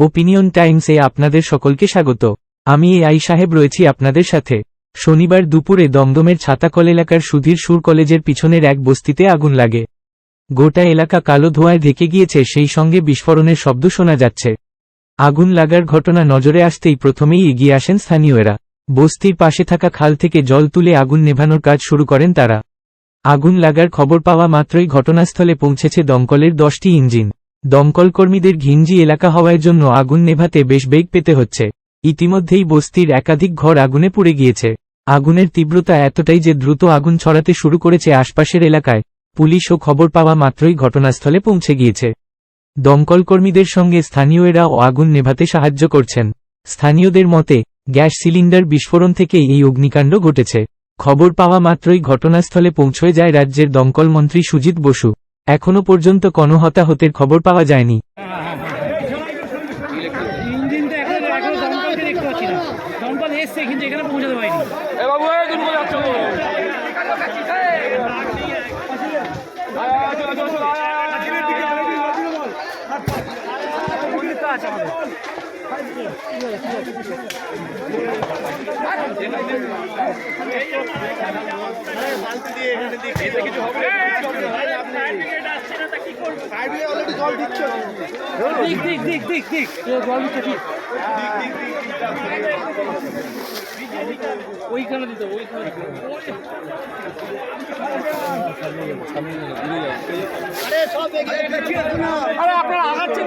Opinion টাইমসে আপনাদের সকলকে স্বাগত। আমি এ আই সাহেব রয়েছি আপনাদের সাথে। শনিবার দুপুরে দমদমের ছাতাকল এলাকার সুধীর সুর কলেজের পিছনের এক বস্তিতে আগুন লাগে। গোটা এলাকা কালো ধোঁয়ায় ঢেকে গিয়েছে, সেই সঙ্গে বিস্ফোরণের শব্দ শোনা যাচ্ছে। আগুন লাগার ঘটনা নজরে আসতেই প্রথমেই এগিয়ে আসেন স্থানীয়রা। বস্তির পাশে থাকা খাল থেকে জল তুলে আগুন নেভানোর কাজ শুরু করেন তারা। আগুন লাগার খবর পাওয়া মাত্রই ঘটনাস্থলে পৌঁছেছে দমকলের দশটি ইঞ্জিন। দমকল কর্মীদের ঘিঞ্জি এলাকা হওয়ার জন্য আগুন নেভাতে বেশ বেগ পেতে হচ্ছে। ইতিমধ্যেই বস্তির একাধিক ঘর আগুনে পুড়ে গিয়েছে। আগুনের তীব্রতা এতটাই যে দ্রুত আগুন ছড়াতে শুরু করেছে আশপাশের এলাকায়। পুলিশ ও খবর পাওয়া মাত্রই ঘটনাস্থলে পৌঁছে গিয়েছে। দমকল কর্মীদের সঙ্গে স্থানীয়রাও আগুন নেভাতে সাহায্য করছেন। স্থানীয়দের মতে, গ্যাস সিলিন্ডার বিস্ফোরণ থেকে এই অগ্নিকাণ্ড ঘটেছে। খবর পাওয়া মাত্রই ঘটনাস্থলে পৌঁছয়ে যায় রাজ্যের দমকল মন্ত্রী সুজিত বসু। এখনও পর্যন্ত কোনো হতাহতের খবর পাওয়া যায়নি ইঞ্জিন তো এখন এখনও দমকলকে দেখতে পাচ্ছি না দমকল এসছে কিন্তু এখানে পৌঁছাতে পারিনি এ বাবু এই দুটো যাচ্ছ তো দিক দিক দিক দিক দিক জল দিচ্ছে ঠিক ওইখানে দিতে ওইখানে আরে আপনারা আগাচ্ছেন